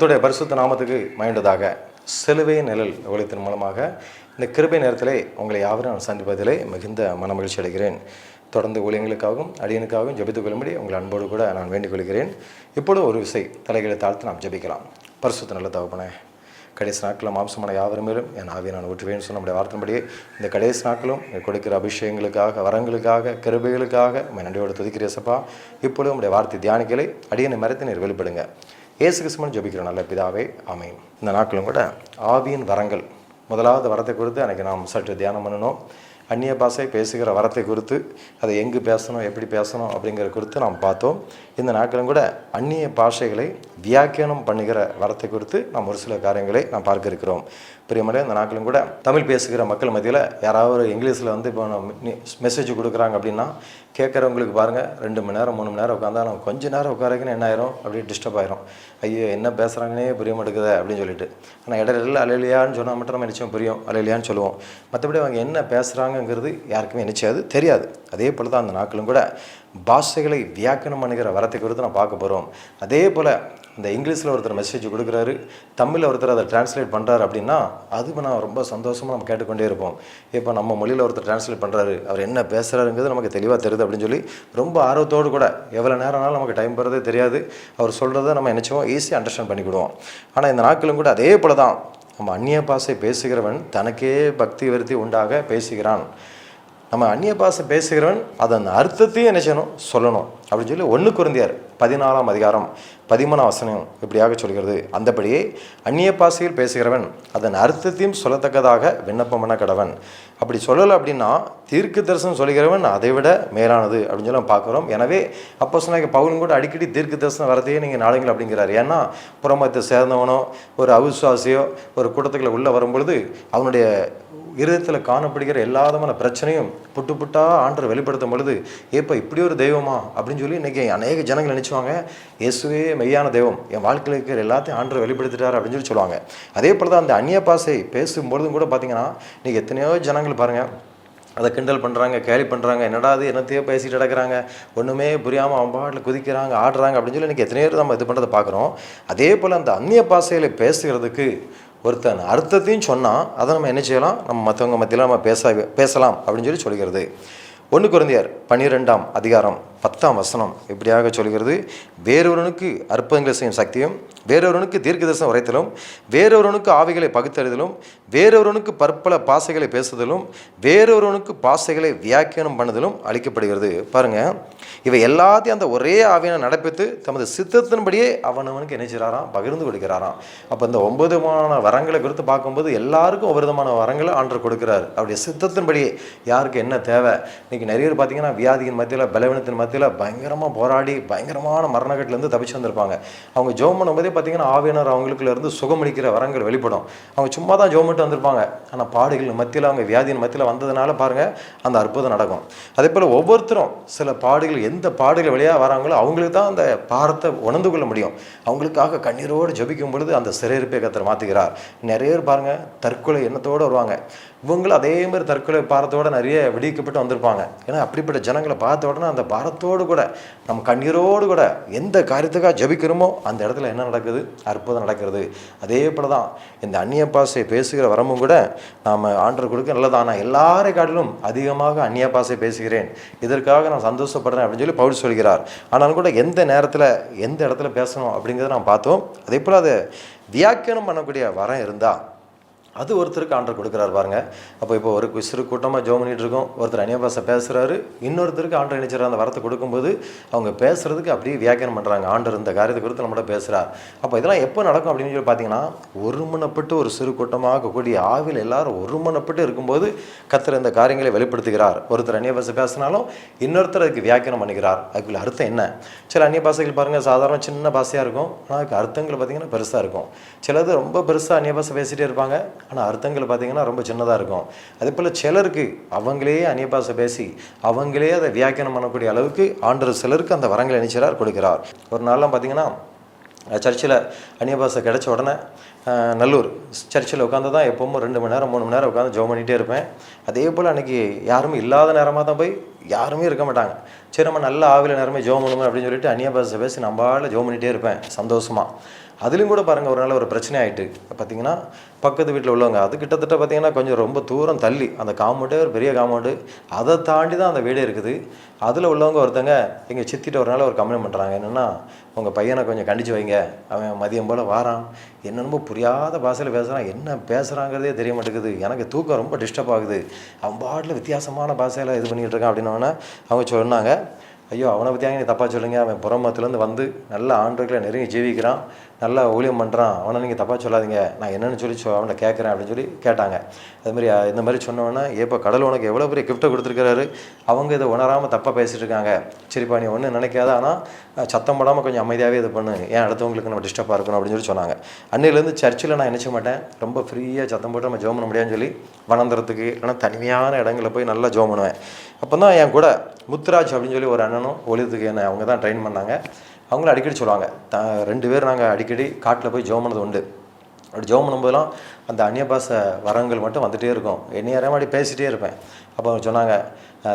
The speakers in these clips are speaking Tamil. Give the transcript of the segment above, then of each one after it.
கத்துடைய பரிசுத்த நாமத்துக்கு மயண்டதாக சிலுவை நிழல் ஒழித்தின் மூலமாக இந்த கிருபை நேரத்திலே உங்களை யாவரும் நான் சந்திப்பதிலே மிகுந்த மனமகிழ்ச்சி அடைகிறேன். தொடர்ந்து ஊழியங்களுக்காகவும் அடியனுக்காகவும் ஜபித்துக் கொள்ளும்படி உங்கள் அன்போடு கூட நான் வேண்டிக் கொள்கிறேன். இப்பொழுது ஒரு விசை தலைகளை தாழ்த்து நாம் ஜெபிக்கலாம். பரிசுத்த நல்ல தகப்பனே கடைசி நாட்களில் மாம்சமான யாவரும் மேலும் என் ஆவியை நான் ஊற்றுவேன் சொன்ன நம்முடைய வார்த்தைப்படியே இந்த கடைசி நாட்களும் கொடுக்கிற அபிஷேகங்களுக்காக வரங்களுக்காக கிருபைகளுக்காக உம்மை நன்றியோடு துதிக்கிறேசப்பா இப்பொழுது உங்களுடைய வார்த்தை தியானிக்கலை அடியனை மரத்தை நீர் வெளிப்படுங்க. ஏசு கிறிஸ்துமன் ஜெபிக்கிற நல்ல பிதாவே அமையும் இந்த நாட்களும் கூட ஆவியின் வரங்கள் முதலாவது வரத்தை குறித்து அன்றைக்கி நாம் சற்று தியானம் பண்ணணும் அந்நிய பாஷை பேசுகிற வரத்தை குறித்து அதை எங்கு பேசணும் எப்படி பேசணும் அப்படிங்கிற குறித்து நாம் பார்த்தோம். இந்த நாட்களும் கூட அந்நிய பாஷைகளை வியாக்கியானம் பண்ணுகிற வரத்தை குறித்து நாம் ஒரு சில காரியங்களை நாம் பார்க்க இருக்கிறோம். பிரியமலே இந்த நாட்களும் கூட தமிழ் பேசுகிற மக்கள் மத்தியில் யாராவது இங்கிலீஷில் வந்து இப்போ மெசேஜ் கொடுக்குறாங்க அப்படின்னா கேட்குறவங்களுக்கு பாருங்கள் ரெண்டு மணி நேரம் மூணு மணி நேரம் உட்காந்தாலும் கொஞ்சம் நேரம் உட்காரக்குன்னு என்ன ஆயிரும்? அப்படியே டிஸ்டர்ப் ஆயிரும். ஐயோ என்ன பேசுகிறாங்கன்னே புரிய மாட்டேங்குது அப்படின்னு சொல்லிட்டு. ஆனால் இடையில அலையிலையான்னு சொன்னால் மட்டும் நம்ம நிச்சயம் புரியும். அலையிலையான்னு சொல்லுவோம். மற்றபடி அவங்க என்ன பேசுகிறாங்கங்கிறது யாருக்குமே நிச்சயாது தெரியாது. அதே போல் தான் அந்த நாட்களும் கூட. பாஷைகளை வியாக்கணம் பண்ணுகிற வரத்தை குறித்து நான் பார்க்க போகிறோம் அதே போல் இந்த இங்கிலீஷில் ஒருத்தர் மெசேஜ் கொடுக்குறாரு தமிழில் ஒருத்தர் அதை டிரான்ஸ்லேட் பண்ணுறாரு அப்படின்னா அது நான் ரொம்ப சந்தோஷமாக நம்ம கேட்டுக்கொண்டே இருப்போம். இப்போ நம்ம மொழியில் ஒருத்தர் டிரான்ஸ்லேட் பண்ணுறாரு அவர் என்ன பேசுகிறாருங்கிறது நமக்கு தெளிவாக தெரியுது அப்படின்னு சொல்லி ரொம்ப ஆர்வத்தோடு கூட எவ்வளோ நேரம்னாலும் நமக்கு டைம் போகிறதே தெரியாது. அவர் சொல்கிறத நம்ம நினச்சோம் ஈஸியாக அண்டர்ஸ்டாண்ட் பண்ணிக்கிடுவோம். ஆனால் இந்த நாட்களும் கூட அதே போல தான் நம்ம அந்நிய பாஷை பேசுகிறவன் தனக்கே பக்தி விருத்தி உண்டாக பேசுகிறான். நம்ம அந்நிய பாஷை பேசுகிறவன் அதன் அர்த்தத்தையும் என்ன செய்யணும்? சொல்லணும். அப்படின்னு சொல்லி ஒன்று குருந்தியார் பதினாலாம் அதிகாரம் பதிமூணாம் வசனம் இப்படியாக சொல்கிறது. அந்தபடியே அந்நிய பாசையில் பேசுகிறவன் அதன் அர்த்தத்தையும் சொல்லத்தக்கதாக விண்ணப்பம் பண்ண கடவன். அப்படி சொல்லலை அப்படின்னா தீர்க்க தரிசனம் சொல்கிறவன் அதை விட மேலானது அப்படின்னு சொல்லி நம்ம பார்க்குறோம். எனவே அப்போ சொன்னாங்க பவுன் கூட அடிக்கடி தீர்க்க தரிசனம் வரதையே நீங்கள் நாடுங்கள் அப்படிங்கிறார். ஏன்னா புறமத்தை சேர்ந்தவனோ ஒரு அவிசுவாசியோ ஒரு கூட்டத்துக்குள்ள உள்ளே வரும்பொழுது அவனுடைய இருதயத்தில் காணப்படுகிற எல்லா விதமான பிரச்சனையும் புட்டு புட்டாக ஆண்டர் வெளிப்படுத்தும் பொழுது ஏப்பா இப்படி ஒரு தெய்வமா? அப்படின்னு சொல்லி இன்றைக்கி அநேக ஜனங்கள் நினச்சிவாங்க. இயேசுவே மெய்யான தெய்வம். என் வாழ்க்கையில் இருக்கிற எல்லாத்தையும் ஆண்டர் வெளிப்படுத்திட்டார் அப்படின்னு சொல்லி சொல்லுவாங்க. அதே போல் தான் அந்த அந்நிய பாசை பேசும்பொழுதும் கூட பார்த்தீங்கன்னா இன்றைக்கி எத்தனையோ ஜனங்கள் பாருங்கள் அதை கிண்டல் பண்ணுறாங்க கேலி பண்ணுறாங்க என்னடா அது என்னத்தையோ பேசிட்டு கிடக்கிறாங்க ஒன்றுமே புரியாமல் அவன் பாட்டில் குதிக்கிறாங்க ஆடுறாங்க அப்படின்னு சொல்லி இன்றைக்கி எத்தனையோ நம்ம இது பண்ணுறதை பார்க்குறோம் அதே போல் அந்த அந்நிய பாசையில் பேசுகிறதுக்கு ஒருத்தன் அர்த்தத்தையும் சொன்னால் அதை நம்ம என்ன செய்யலாம்? நம்ம மற்றவங்க மத்தியில் நம்ம பேச பேசலாம் அப்படின்னு சொல்லி சொல்கிறது ஒன்று குழந்தையர் பன்னிரெண்டாம் அதிகாரம். பத்தாம் வசனம் இப்படியாக சொல்கிறது. வேறொருவனுக்கு அற்புதங்களை செய்யும் சக்தியும் வேறொருவனுக்கு தீர்க்க தரிசனம் உரைத்தலும் வேறொருவனுக்கு ஆவிகளை பகுத்தறிதலும் வேறொருவனுக்கு பற்பல பாசைகளை பேசுதலும் வேறொருவனுக்கு பாசைகளை வியாக்கியானம் பண்ணுதலும் அளிக்கப்படுகிறது. பாருங்கள் இவை எல்லாத்தையும் அந்த ஒரே ஆவியான நடப்பித்து தமது சித்தத்தின்படியே அவனவனுக்கு என்ன செய்கிறாராம்? பகிர்ந்து கொடுக்கிறாராம். அப்போ இந்த ஒன்பது விதமான வரங்களை குறித்து பார்க்கும்போது எல்லாருக்கும் ஒவ்வொரு விதமான வரங்களை ஆண்டர் கொடுக்கிறார். அவருடைய சித்தத்தின்படியே யாருக்கு என்ன தேவை? இன்றைக்கி நிறைய பேர் பார்த்தீங்கன்னா வியாதியின் மத்தியில் பலவீனத்தின் மத்தியில் பயங்கரமாக போராடி பயங்கரமான மரணக்கட்டிலேருந்து தப்பிச்சு வந்திருப்பாங்க. அவங்க ஜோம் பண்ணும்போதே பார்த்தீங்கன்னா ஆவியனர் அவங்களுக்குலேருந்து சுகமளிக்கிற வரங்கள் வெளிப்படும். அவங்க சும்மா தான் ஜோம் வந்திருப்பாங்க. ஆனால் பாடுகள் மத்தியில் அவங்க வியாதியின் மத்தியில் வந்ததுனால பாருங்கள் அந்த அற்புதம் நடக்கும். அதே போல் ஒவ்வொருத்தரும் சில பாடுகள் எந்த பாடுகள் வழியாக வராங்களோ அவங்களுக்கு தான் அந்த பாரத்தை உணர்ந்து கொள்ள முடியும். அவங்களுக்காக கண்ணீரோடு ஜபிக்கும் பொழுது அந்த சிறையிருப்பை கத்தர் மாற்றுகிறார் நிறைய பேர் பாருங்கள் தற்கொலை எண்ணத்தோடு வருவாங்க. இவங்களும் அதே மாதிரி தற்கொலை பாரத்தோடு நிறைய விடுவிக்கப்பட்டு வந்திருப்பாங்க. ஏன்னா அப்படிப்பட்ட ஜனங்களை பார்த்த உடனே அந்த பாரத்தோடு கூட நம்ம கண்ணீரோடு கூட எந்த காரியத்துக்காக ஜபிக்கிறோமோ அந்த இடத்துல என்ன நடக்குது? அற்புதம் நடக்கிறது. அதே போல தான் இந்த அந்நிய பாசை பேசுகிற வரமும் கூட நாம் ஆண்டர் கொடுக்க நல்லதான் எல்லாரை காட்டிலும் அதிகமாக அந்நிய பாசை பேசுகிறேன். இதற்காக நான் சந்தோஷப்படுறேன் அப்படின்னு சொல்லி பவுல் சொல்கிறார். ஆனாலும் கூட எந்த நேரத்தில் எந்த இடத்துல பேசணும் அப்படிங்கிறத நாம் பார்த்தோம். அதே போல் அதை வியாக்கியானம் பண்ணக்கூடிய வரம் இருந்தால் அது ஒருத்தருக்கு ஆண்டர் கொடுக்குறாரு பாருங்க. அப்போ இப்போ ஒரு சிறு கூட்டமாக ஜோ பண்ணிகிட்டு இருக்கோம். ஒருத்தர் அந்நிய பாஷை பேசுகிறாரு இன்னொருத்தருக்கு ஆண்டர் நினைச்சிற அந்த வரத்தை கொடுக்கும்போது அவங்க பேசுகிறதுக்கு அப்படியே வியாக்கியம் பண்ணுறாங்க ஆண்டர் இந்த காரியத்தை குறித்து நம்மகிட்ட பேசுகிறார் அப்போ இதெல்லாம் எப்போ நடக்கும் அப்படின்னு சொல்லி பார்த்தீங்கன்னா ஒருமனப்பட்டு ஒரு சிறு கூட்டமாக கூடிய ஆவில் எல்லாரும் ஒருமனப்பட்டு இருக்கும்போது கத்தர் இந்த காரியங்களை வெளிப்படுத்துகிறார். ஒருத்தர் அந்நிய பேசினாலும் இன்னொருத்தர் அதுக்கு வியாக்கியம் பண்ணிக்கிறார் அதுக்குள்ள அர்த்தம் என்ன? சில அந்நிய பாருங்கள் சாதாரண சின்ன பாஷையாக இருக்கும். ஆனால் அதுக்கு அர்த்தங்கள் பார்த்தீங்கன்னா பெருசாக இருக்கும். சிலது ரொம்ப பெருசாக அந்நிய பேசிகிட்டே இருப்பாங்க. ஆனால் அர்த்தங்கள் பார்த்தீங்கன்னா ரொம்ப சின்னதாக இருக்கும். அதே போல் சிலருக்கு அவங்களே அந்நிய பேசி அவங்களே அதை வியாக்கியானம் பண்ணக்கூடிய அளவுக்கு ஆண்டர் சிலருக்கு அந்த வரங்களை நினைச்சார் கொடுக்கிறார். ஒரு நாளெலாம் பார்த்திங்கன்னா சர்ச்சில் அந்நிய கிடச்ச உடனே நல்லூர் சர்ச்சில் உட்காந்து தான் எப்பவும் ரெண்டு மணி நேரம் மூணு மணி நேரம் உட்காந்து ஜோம் பண்ணிகிட்டே இருப்பேன். அதே போல் அன்றைக்கி யாருமே இல்லாத நேரமாக தான் போய் யாருமே இருக்க மாட்டாங்க. சரி நம்ம நல்ல ஆவில நேரமே ஜோம் பண்ணுவோம் அப்படின்னு சொல்லிட்டு அந்நிய பாசை பேசி நம்மளால் ஜோம் பண்ணிகிட்டே இருப்பேன் சந்தோஷமாக அதுலேயும் கூட பாருங்கள் ஒரு நாள் ஒரு பிரச்சனை ஆகிட்டு பார்த்தீங்கன்னா பக்கத்து வீட்டில் உள்ளவங்க அது கிட்டத்தட்ட பார்த்தீங்கன்னா கொஞ்சம் ரொம்ப தூரம் தள்ளி அந்த காம்பவுண்டே ஒரு பெரிய காம்பவுண்டு அதை தாண்டி தான் அந்த வீடு இருக்குது. அதில் உள்ளவங்க ஒருத்தங்க எங்கள் சித்திட்ட ஒரு நாள் ஒரு கம்ப்ளைண்ட் பண்ணுறாங்க என்னென்னா உங்கள் பையனை கொஞ்சம் கண்டிச்சு வைங்க. அவன் மதியம் போல் வாரான். என்னென்னமோ புரியாத பாஷையில் பேசுகிறான் என்ன பேசுகிறாங்கிறதே தெரிய மாட்டேங்குது. எனக்கு தூக்கம் ரொம்ப டிஸ்டர்ப் ஆகுது. அவன் பாட்டில் வித்தியாசமான பாஷையில் இது பண்ணிகிட்டு இருக்கான். அப்படின்னோடனே அவங்க சொன்னாங்க ஐயோ அவனை பற்றியாங்க நீங்கள் தப்பாக சொல்லுங்க? அவன் புறமத்துலேருந்து வந்து நல்ல ஆண்டுகளை நெருங்கி ஜீவிக்கிறான். நல்லா ஊழியம் பண்ணுறான் அவனை நீங்கள் தப்பாக சொல்லாதீங்க. நான் என்னென்னு சொல்லி சொ அவனை கேட்குறேன் அப்படின்னு சொல்லி கேட்டாங்க. அதுமாதிரி இந்த மாதிரி சொன்னோன்னே ஏப்போ கடல் உனக்கு எவ்வளோ பெரிய கிஃப்ட்டை கொடுத்துருக்காரு அவங்க இதை உணராமல் தப்பாக பேசிகிட்டு இருக்காங்க. சரிப்பா நீ ஒன்றும் நினைக்காத. ஆனால் சத்தம் போடாமல் கொஞ்சம் அமைதியாகவே இது பண்ணு. ஏன் அடுத்தவங்களுக்கு நம்ம டிஸ்டர்பாக இருக்கணும் அப்படின்னு சொல்லி சொன்னாங்க. அன்னையிலேருந்து சர்ச்சில் நான் நினச்ச மாட்டேன்? ரொம்ப ஃப்ரீயாக சத்தம் போட்டு நம்ம ஜோம் பண்ண முடியாதுன்னு சொல்லி வனந்தரத்துக்கு இல்லைனா தனிமையான இடங்களில் போய் நல்லா ஜோம் பண்ணுவேன். அப்போ தான் என் கூட முத்துராஜ் அப்படின்னு சொல்லி ஒரு அண்ணனும் ஒளியத்துக்கு என்ன அவங்க தான் ட்ரெயின் பண்ணாங்க. அவங்களும் அடிக்கடி சொல்லுவாங்க. த ரெண்டு பேர் நாங்கள் அடிக்கடி காட்டில் போய் ஜோம் பண்ணது உண்டு. அப்படி ஜோம் பண்ணும்போதெல்லாம் அந்த அந்நிய பாச வரங்கள் மட்டும் வந்துகிட்டே இருக்கும். என்னையாரே அப்படி பேசிகிட்டே இருப்பேன். அப்போ அவங்க சொன்னாங்க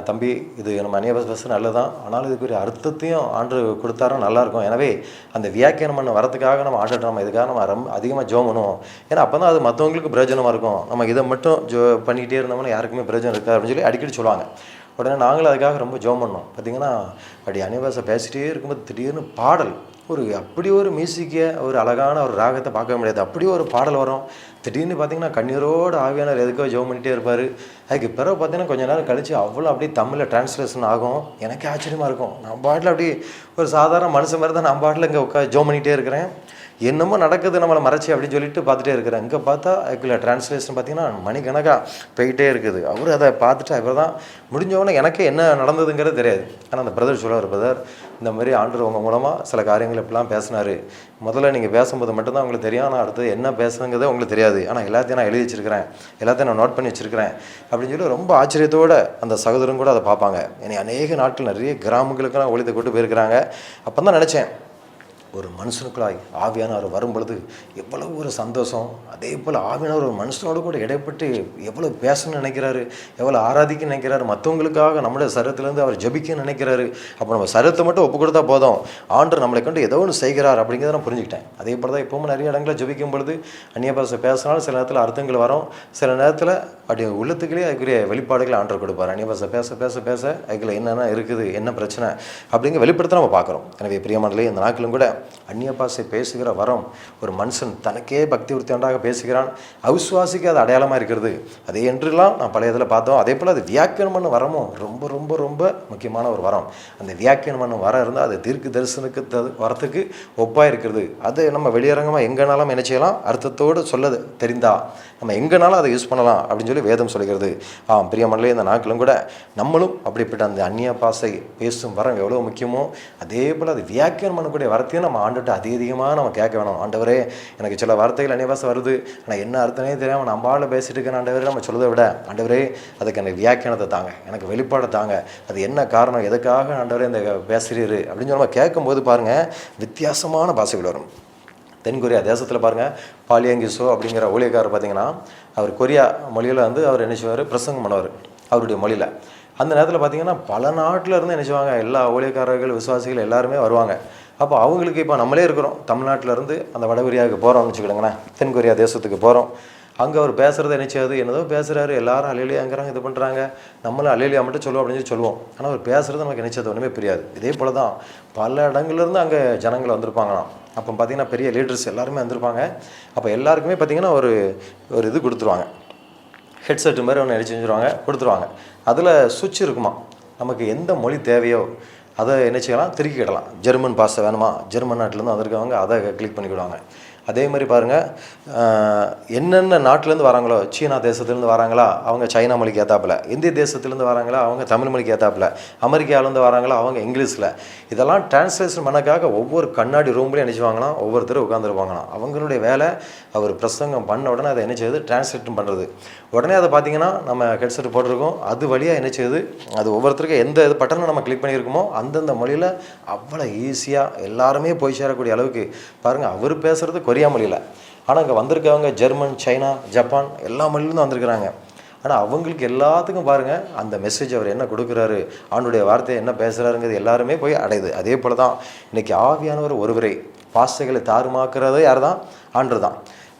தம்பி இது நம்ம அனியபஸ் பாச பஸ் நல்லதான் ஆனாலும் இதுக்கு ஒரு அர்த்தத்தையும் ஆண்டு கொடுத்தாரும் நல்லாயிருக்கும். எனவே அந்த வியாக்கியானம் பண்ண வரதுக்காக நம்ம ஆண்டுட்டு நம்ம இதுக்காக நம்ம ரொம்ப அதிகமாக ஜோம் பண்ணுவோம் ஏன்னா அப்போ தான் அது மற்றவங்களுக்கு பிரயோஜனமாக இருக்கும். நம்ம இதை மட்டும் ஜோ பண்ணிக்கிட்டே இருந்தோம்னா யாருக்குமே பிரயோஜனம் இருக்காது அப்படின்னு சொல்லி அடிக்கடி சொல்லுவாங்க. உடனே நாங்களும் அதுக்காக ரொம்ப ஜோம் பண்ணோம் பார்த்தீங்கன்னா அப்படி அனிவாசை பேசிகிட்டே இருக்கும்போது திடீர்னு பாடல். ஒரு அப்படி ஒரு மியூசிக்கை ஒரு அழகான ஒரு ராகத்தை பார்க்க முடியாது. அப்படி ஒரு பாடல் வரும். திடீர்னு பார்த்தீங்கன்னா கண்ணீரோடு ஆவியானவர் எதுக்கோ ஜோம் பண்ணிகிட்டே இருப்பார். அதுக்கு பிறகு பார்த்தீங்கன்னா கொஞ்ச நேரம் கழிச்சு அவ்வளோ அப்படியே தமிழில் டிரான்ஸ்லேஷன் ஆகும். எனக்கே ஆச்சரியமாக இருக்கும். நான் பாட்டில் அப்படி ஒரு சாதாரண மனுஷன் மாதிரி தான் நான் பாட்டில் இங்கே உட்கா ஜோம் பண்ணிகிட்டே இருக்கிறேன். என்னமோ நடக்குது நம்மளை மறைச்சி அப்படின்னு சொல்லிட்டு பார்த்துட்டே இருக்கிறேன் இங்கே பார்த்தா அதுக்குள்ள டிரான்ஸ்லேஷன் பார்த்தீங்கன்னா மணிக்கணக்காக போயிட்டே இருக்குது. அவர் அதை பார்த்துட்டு அவர் தான் முடிஞ்சவொடனே எனக்கே என்ன நடந்ததுங்கிறது தெரியாது. ஆனால் அந்த பிரதர் சொல்லுவார் பிரதர் இந்த மாதிரி ஆண்டு உங்கள் மூலமாக சில காரியங்கள் இப்படிலாம் பேசினார். முதல்ல நீங்கள் பேசும்போது மட்டும்தான் உங்களுக்கு தெரியும். ஆனால் அடுத்து என்ன பேசுதுங்கிறதே உங்களுக்கு தெரியாது. ஆனால் எல்லாத்தையும் நான் எழுதி வச்சிருக்கிறேன். எல்லாத்தையும் நான் நோட் பண்ணி வச்சிருக்கிறேன். அப்படின்னு சொல்லி ரொம்ப ஆச்சரியத்தோட அந்த சகோதரன் கூட அதை பார்ப்பாங்க. என்னை அநேக நாட்கள் நிறைய கிராமங்களுக்கெல்லாம் ஒழித்து கொண்டு போயிருக்கிறாங்க. அப்போ தான் நினச்சேன் ஒரு மனுஷனுக்குள்ளாய் ஆவியானவர் வரும் பொழுது எவ்வளவு ஒரு சந்தோஷம். அதே போல் ஆவியானவர் ஒரு மனுஷனோடு கூட இடைப்பட்டு எவ்வளோ பேசணும்னு நினைக்கிறாரு எவ்வளோ ஆராதிக்க நினைக்கிறாரு மற்றவங்களுக்காக நம்முடைய சரத்துலேருந்து அவர் ஜபிக்க நினைக்கிறாரு. அப்போ நம்ம சரத்தை மட்டும் ஒப்பு கொடுத்தா போதும். ஆண்டர் நம்மளை கொண்டு ஏதோ ஒன்று செய்கிறார் அப்படிங்கிறத நான் புரிஞ்சுக்கிட்டேன். அதே போல் தான் இப்போவும் நிறைய இடங்களில் ஜெபிக்கும் பொழுது அந்நிய பாஷை பேசினாலும் சில நேரத்தில் அர்த்தங்கள் வரும். சில நேரத்தில் அப்படி உள்ளத்துக்குள்ளேயே அதுக்குரிய வெளிப்பாடுகளை ஆண்டர் கொடுப்பார். அந்நிய பேச பேச பேச அதுக்குள்ள என்னென்ன இருக்குது என்ன பிரச்சனை அப்படிங்கிற வெளிப்படுத்த நம்ம பார்க்குறோம். எனவே பிரியமானலே இந்த நாட்களும் கூட அந்நிய பாஷை பேசுகிற வரம் ஒரு மனுஷன் தனக்கே பக்தி உறுத்தியாண்டாக பேசுகிறான். அவிசுவாசிக்கு அது அடையாளமாக இருக்கிறது. அதே என்றெல்லாம் நான் பழைய இதில் பார்த்தோம். அதே போல் அது வியாக்கியானம் பண்ண வரமும் ரொம்ப ரொம்ப ரொம்ப முக்கியமான ஒரு வரம். அந்த வியாக்கியானம் பண்ண வரம் இருந்தால் அது தீர்க்க தரிசனுக்கு த- வரத்துக்கு ஒப்பாக இருக்கிறது. அது நம்ம வெளியரங்கமாக எங்கேனாலும் என்ன செய்யலாம்? அர்த்தத்தோடு சொல்ல தெரிந்தா. நம்ம எங்கேனாலும் அதை யூஸ் பண்ணலாம் அப்படின்னு சொல்லி வேதம் சொல்கிறது. ஆ பிரியமல்லே இந்த நாட்களும் கூட நம்மளும் அப்படிப்பட்ட அந்த அந்நிய பாசை பேசும் வரம் எவ்வளோ முக்கியமோ அதே போல் அது வியாக்கியானம் பண்ணக்கூடிய வரத்தையும் நம்ம ஆண்டுட்டு ஆண்டுகிட்ட அதிகமாக நம்ம கேட்க வேணும். ஆண்டவரே எனக்கு சில வார்த்தைகள் அந்நிய வருது. ஆனால் என்ன அர்த்தமே தெரியாமல் நம்ம ஆள பேசிட்டு இருக்கேன். ஆண்டவரே நம்ம சொல்றதை விட ஆண்டவரே அதுக்கு எனக்கு வியாக்கியானத்தை தாங்க. எனக்கு வெளிப்பாடை தாங்க. அது என்ன காரணம்? எதுக்காக ஆண்டவரே இந்த பேசுகிறீர் அப்படின்னு சொல்லி நம்ம கேட்கும்போது பாருங்கள் வித்தியாசமான பாசைகள் வரும். தென்கொரியா தேசத்தில் பாருங்கள் பாலியங்கிசோ அப்படிங்கிற ஊழியக்காரர் பார்த்தீங்கன்னா அவர் கொரியா மொழியில் வந்து அவர் என்ன செய்வார்? பிரசங்கம் பண்ணுவார் அவருடைய மொழியில். அந்த நேரத்தில் பார்த்தீங்கன்னா பல நாட்டில் இருந்து என்ன செய்வாங்க? எல்லா ஊழியக்காரர்கள் விசுவாசிகள் எல்லாருமே வருவாங்க. அப்போ அவங்களுக்கு இப்போ நம்மளே இருக்கிறோம். தமிழ்நாட்டிலேருந்து அந்த வடகொரியாவுக்கு போகிறோம்னு வச்சுக்கிடுங்களேன் தென்கொரியா தேசத்துக்கு போகிறோம் அங்கே அவர் பேசுகிறத நினச்சாது என்னதோ பேசுகிறாரு எல்லாரும் அலையிலியாங்கிறாங்க இது பண்ணுறாங்க நம்மளும் அலையிலியா மட்டும் சொல்லுவோம் அப்படின்னு சொல்லி சொல்லுவோம். ஆனால் அவர் பேசுகிறது நமக்கு நினச்சது ஒன்றுமே புரியாது. இதே போல தான் பல இடங்கள்லேருந்து அங்கே ஜனங்கள் வந்திருப்பாங்களாம். அப்போ பார்த்தீங்கன்னா பெரிய லீடர்ஸ் எல்லாருமே வந்திருப்பாங்க. அப்போ எல்லாருக்குமே பார்த்தீங்கன்னா ஒரு ஒரு இது கொடுத்துருவாங்க. ஹெட்செட் மாதிரி ஒன்று அடிச்சு செஞ்சுருவாங்க. கொடுத்துருவாங்க. அதில் சுவிட்ச் இருக்குமா? நமக்கு எந்த மொழி தேவையோ அதை என்ன செய்யலாம்? திருக்கிடலாம் ஜெர்மன் பாஸை வேணுமா? ஜெர்மன் நாட்டிலேருந்து வந்திருக்கவங்க அதை கிளிக் பண்ணிக்கிடுவாங்க. அதே மாதிரி பாருங்கள் என்னென்ன நாட்டிலேருந்து வராங்களோ சீனா தேசத்துலேருந்து வராங்களா அவங்க சைனா மொழிக்கு ஏத்தாப்புல. இந்திய தேசத்துலேருந்து வராங்களா அவங்க தமிழ் மொழிக்கு ஏத்தாப்புல. அமெரிக்காவிலேருந்து வராங்களா அவங்க இங்கிலீஷில். இதெல்லாம் டிரான்ஸ்லேஷன் பண்ணக்காக ஒவ்வொரு கண்ணாடி ரூம்லேயும் நினச்சிவாங்களாம் ஒவ்வொருத்தரும் உட்காந்துருப்பாங்களாம் அவங்களுடைய வேலை அவர் பிரசங்கம் பண்ண உடனே அதை என்ன செய்யுது? டிரான்ஸ்லேட்டும் பண்ணுறது. உடனே அதை பார்த்தீங்கன்னா நம்ம ஹெட்செட் போட்டிருக்கோம். அது வழியாக என்ன செய்யுது? அது ஒவ்வொருத்தருக்கும் எந்த இது பட்டனை நம்ம கிளிக் பண்ணியிருக்கோமோ அந்தந்த மொழியில் அவ்வளோ ஈஸியாக எல்லாருமே போய் சேரக்கூடிய அளவுக்கு பாருங்கள் அவர் பேசுகிறது கொரியா மொழியில். ஆனால் இங்கே வந்திருக்கவங்க ஜெர்மன் சைனா ஜப்பான் எல்லா மொழியிலேருந்து வந்திருக்கிறாங்க. ஆனால் அவங்களுக்கு எல்லாத்துக்கும் பாருங்கள் அந்த மெசேஜ் அவர் என்ன கொடுக்குறாரு அவனுடைய வார்த்தையை என்ன பேசுகிறாருங்கிறது எல்லாருமே போய் அடையுது. அதே போல் தான் இன்றைக்கி ஆவியானவர் ஒருவரை பாசைகளை தாறுமாக்குறது யார் தான் ஆண்டு தான்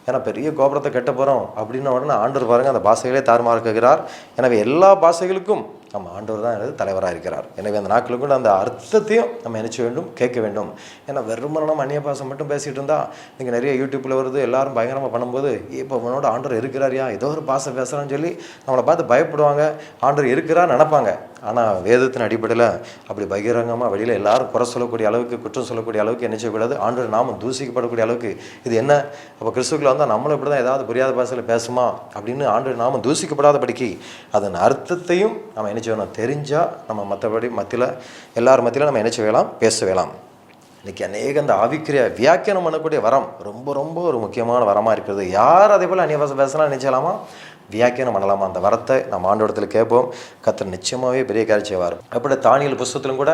ஏன்னா பெரிய கோபுரத்தை கட்ட போகிறோம் அப்படின்ன உடனே ஆண்டவர் பாருங்கள் அந்த பாஷைகளே தாறுமாறுக்குகிறார் எனவே எல்லா பாஷைகளுக்கும் நம்ம ஆண்டவர் தான் எனது தலைவராக இருக்கிறார். எனவே அந்த நாட்களுக்கு கூட அந்த அர்த்தத்தையும் நம்ம நினைச்ச வேண்டும் கேட்க வேண்டும். ஏன்னா வெறுமனே நம்ம அந்நிய மட்டும் பேசிகிட்டு இருந்தால் இங்கே நிறைய யூடியூப்பில் வருது எல்லாரும் பயங்கரமாக பண்ணும்போது இப்போ உன்னோட ஆண்டவர் இருக்கிறாரியா ஏதோ ஒரு பாஷை பேசுகிறான்னு சொல்லி நம்மளை பார்த்து பயப்படுவாங்க. ஆண்டவர் இருக்கிறார் நினைப்பாங்க. ஆனால் வேதத்தின் அடிப்படையில் அப்படி பகிரங்கமாக வெளியில் எல்லாரும் குறை சொல்லக்கூடிய அளவுக்கு குற்றம் சொல்லக்கூடிய அளவுக்கு என்ன செய்யக்கூடாது ஆண்டவர் நாம தூசிக்கப்படக்கூடிய அளவுக்கு இது என்ன? அப்போ கிறிஸ்துக்களை வந்தால் நம்மளும் இப்படி தான் ஏதாவது புரியாத பாஷையில் பேசுமா? அப்படின்னு ஆண்டவர் தூசிக்கப்படாத படிக்கி அதன் அர்த்தத்தையும் நம்ம என்ன செய்யணும் தெரிஞ்சால் நம்ம மற்றபடி மத்தியில் எல்லார் மத்தியில் நம்ம என்ன செய்யலாம்? பேச வேலாம் இன்றைக்கி அநேக அந்த ஆவிக்கிரிய வியாக்கியானம் பண்ணக்கூடிய வரம் ரொம்ப ரொம்ப ஒரு முக்கியமான வரமாக இருக்கிறது. யார் அதே போல் அந்நிய பேசலாம் நினைச்சலாமா? வியாக்கியானம் பண்ணலாமா? அந்த வரத்தை நம்ம ஆண்டோடத்தில் கேட்போம். கத்தர் நிச்சயமாகவே பெரிய காரியம் செய்வார். அப்படி தானியல் புஸ்தகத்திலும் கூட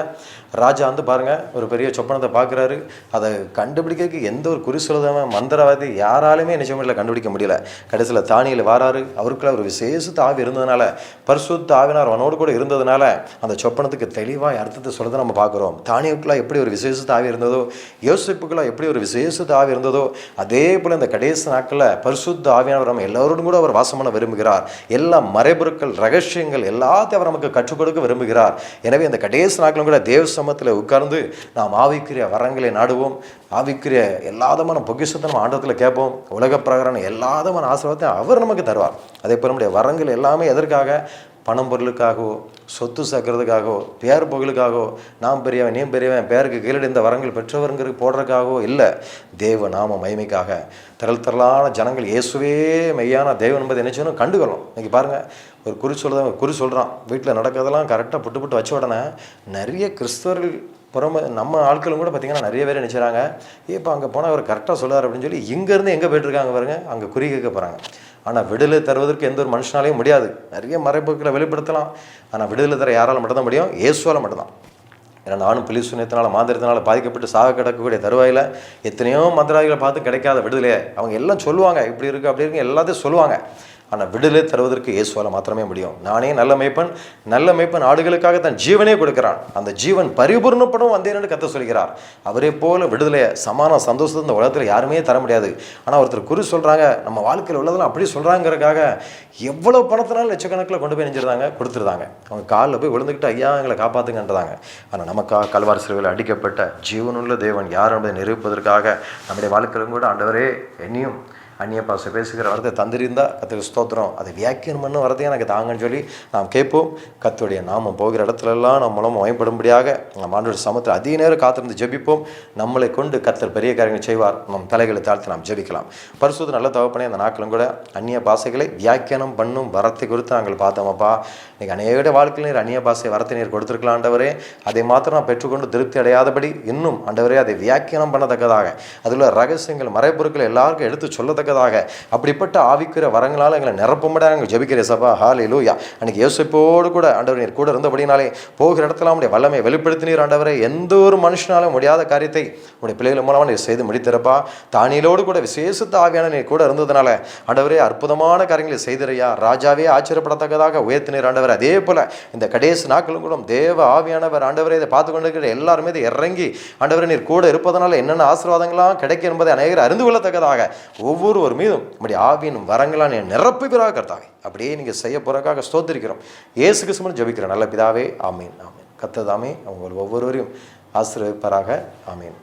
ராஜா வந்து பாருங்கள் ஒரு பெரிய சொப்பனத்தை பார்க்குறாரு. அதை கண்டுபிடிக்கிறதுக்கு எந்த ஒரு குறி சொல்லுதவன் மந்திரவாதி யாராலுமே நிச்சயமில்லை கண்டுபிடிக்க முடியல. கடைசியில் தானியல் வாராரு. அவருக்குள்ள ஒரு விசேஷ ஆவி இருந்ததுனால பரிசுத்த ஆவினார் அவனோடு கூட இருந்ததுனால அந்த சொப்பனத்துக்கு தெளிவாக அர்த்தத்தை சொல்றதை நம்ம பார்க்குறோம். தானியக்குள்ளே எப்படி ஒரு விசேஷ ஆவி இருந்ததோ யோசிப்புக்குள்ளே எப்படி ஒரு விசேஷ ஆவி இருந்ததோ அதே போல் இந்த கடைசி நாட்களில் பரிசுத்த ஆவியானவர் நம்ம எல்லோரோடும் கூட அவர் வாசமான விரும்புகிறார். எல்லா மறைபொருட்கள் ரகசியங்கள் எல்லாத்தையும் அவர் நமக்கு கற்றுக் கொடுக்க விரும்புகிறார். எனவே இந்த கடைசி நாட்களும் கூட தேவ சமத்தில் உட்கார்ந்து நாம் ஆவிக்குரிய வரங்களை நாடுவோம். ஆவிக்குரிய எல்லாதமான பொக்கிஷத்தை நம்ம ஆண்டத்தில் கேட்போம். உலக பிரகாரம் எல்லாதமான ஆசீர்வாதத்தை அவர் நமக்கு தருவார். அதே போல் நம்முடைய வரங்கள் எல்லாமே எதற்காக? பணம் பொருளுக்காகவோ சொத்து சேர்க்கறதுக்காகவோ பேர் புகழுக்காகவோ நாம் பெரியவன் நீ பெரியவன் பேருக்கு கீழே இந்த வரங்கள் பெற்றவருங்கிறது போடுறதுக்காகவோ இல்லை. தேவ நாம மகிமைக்காக. திரள் திரளான ஜனங்கள் இயேசுவே மெய்யான தேவன் என்பதை என்ன செய்யணும் கண்டுக்கணும் இன்னைக்கு பாருங்கள் ஒரு குறி சொல்கிறத குறி சொல்கிறான் வீட்டில் நடக்கிறதெல்லாம் கரெக்டாக புட்டு புட்டு வச்ச உடனே நிறைய கிறிஸ்தவர்கள் புறம நம்ம ஆட்களும் கூட பார்த்திங்கன்னா நிறைய பேர் நினைச்சாங்க இப்போ அங்கே போனால் அவர் கரெக்டாக சொல்லுவார் அப்படின்னு சொல்லி இங்கேருந்து எங்கே போயிட்டுருக்காங்க பாருங்கள் அங்கே குறி கேட்க போகிறாங்க ஆனால் விடுதலை தருவதற்கு எந்த ஒரு மனுஷனாலையும் முடியாது. நிறைய மறைப்புகளை வெளிப்படுத்தலாம். ஆனால் விடுதலை தர யாரால் மட்டும்தான் முடியும்? இயேசுவால் மட்டும்தான். ஏன்னா நானும் புலி சுனியத்தினால மாந்திரத்தினால பாதிக்கப்பட்டு சாக கிடக்கக்கூடிய தருவாயில் எத்தனையோ மந்திராதிகளை பார்த்து கிடைக்காத விடுதலையே அவங்க எல்லாம் சொல்லுவாங்க. இப்படி இருக்குது அப்படி இருக்கு எல்லாத்தையும் சொல்லுவாங்க. ஆனால் விடுதலை தருவதற்கு இயேசுவால் மாத்திரமே முடியும். நானே நல்ல மைப்பன் நல்ல மேய்ப்பன் ஆடுகளுக்காக தன் ஜீவனே கொடுக்கிறான். அந்த ஜீவன் பரிபூர்ணப்படும் வந்தேன் என்று கத்த சொல்கிறார். அவரே போல விடுதலையை சமான சந்தோஷத்தை இந்த உலகத்தில் யாருமே தர முடியாது. ஆனால் ஒருத்தர் குறி சொல்கிறாங்க நம்ம வாழ்க்கையில் உள்ளதெல்லாம் அப்படி சொல்கிறாங்கிறக்காக எவ்வளோ பணத்தினாலும் லட்சக்கணக்கில் கொண்டு போய் நெஞ்சிருந்தாங்க கொடுத்துருந்தாங்க. அவங்க காலில் போய் விழுந்துக்கிட்டு ஐயா எங்களை காப்பாற்றுங்கன்றாங்க ஆனால் நமக்காக கல்வாரி சிறுவையில் அடிக்கப்பட்ட ஜீவனுள்ள தேவன் யார் என்பதை நிரூபிப்பதற்காக நம்முடைய வாழ்க்கையிலும் கூட ஆண்டவரே என்னையும் அந்நிய பாச பேசுகிற வரத்தை தந்திருந்தா கத்துக்கு ஸ்தோத்திரம். அதை வியாக்கியம் பண்ண வரதையும் எனக்கு தாங்கன்னு சொல்லி நாம் கேட்போம். கத்துடைய நாமம் போகிற இடத்துலலாம் நம்ம மூலம் வயப்படும்படியாக நம்ம ஆண்டோட சமத்தில் அதிக நேரம் காத்திருந்து ஜெபிப்போம். நம்மளை கொண்டு கத்தர் பெரிய காரியங்கள் செய்வார். நம் தலைகளை தாழ்த்து நாம் ஜெபிக்கலாம். பரிசுத்த நல்ல தவப்பனே அந்த நாட்களும் கூட அந்நிய பாஷைகளை வியாக்கியானம் பண்ணும் வரத்தை குறித்து நாங்கள் பார்த்தோமப்பா நீங்கள் அநேக வாழ்க்கையில் நீர் அந்நிய பாசை வரத்தை நீர் கொடுத்துருக்கலாம் ஆண்டவரே. அதை மாத்திரம் நான் பெற்றுக்கொண்டு திருப்தி அடையாதபடி இன்னும் ஆண்டவரே அதை வியாக்கியானம் பண்ணத்தக்கதாக. அதில் ரகசியங்கள் மறைப்பொருட்கள் எல்லாருக்கும் எடுத்து சொல்லத்தக்கதாக அப்படிப்பட்ட ஆவிக்கிற வரங்களால் எங்களை நிரப்பும்படியாக நாங்கள் ஜபிக்கிற சபா. ஹாலே லூயா அன்னைக்கு யோசிப்போடு கூட ஆண்டவர் நீர் கூட இருந்தபடினாலே போகிற இடத்துல உடைய வல்லமை வெளிப்படுத்தினீர் ஆண்டவரை. எந்த ஒரு மனுஷனாலும் முடியாத காரியத்தை உடைய பிள்ளைகள் மூலமாக நீர் செய்து முடித்திருப்பா. தானியலோடு கூட விசேஷத்த ஆவியான நீர் கூட இருந்ததுனால ஆண்டவரே அற்புதமான காரியங்களை செய்திரையா. ராஜாவே ஆச்சரியப்படத்தக்கதாக உயர்த்தினீர் ஆண்டவர். அதே போல் இந்த கடைசி நாட்களும் கூட தேவ ஆவியானவர் ஆண்டவரை இதை பார்த்து கொண்டிருக்கிற எல்லாருமே இதை இறங்கி ஆண்டவரை நீர் கூட இருப்பதனால என்னென்ன ஆசீர்வாதங்களாம் கிடைக்கும் என்பதை அநேகர் அறிந்து கொள்ளத்தக்கதாக. ஒவ்வொரு ஒரு மீதும் நம்முடைய ஆவியின் வரங்களாம் நீ நிரப்புகிறாக கர்த்தாவே. அப்படியே நீங்கள் செய்ய போறதுக்காக ஸ்தோத்திருக்கிறோம். ஏசு கிருஷ்ணன் ஜபிக்கிறோம் நல்ல பிதாவே ஆமீன் ஆமீன். கத்ததாமே அவங்க ஒவ்வொருவரையும் ஆசீர்வதிப்பாராக ஆமீன்.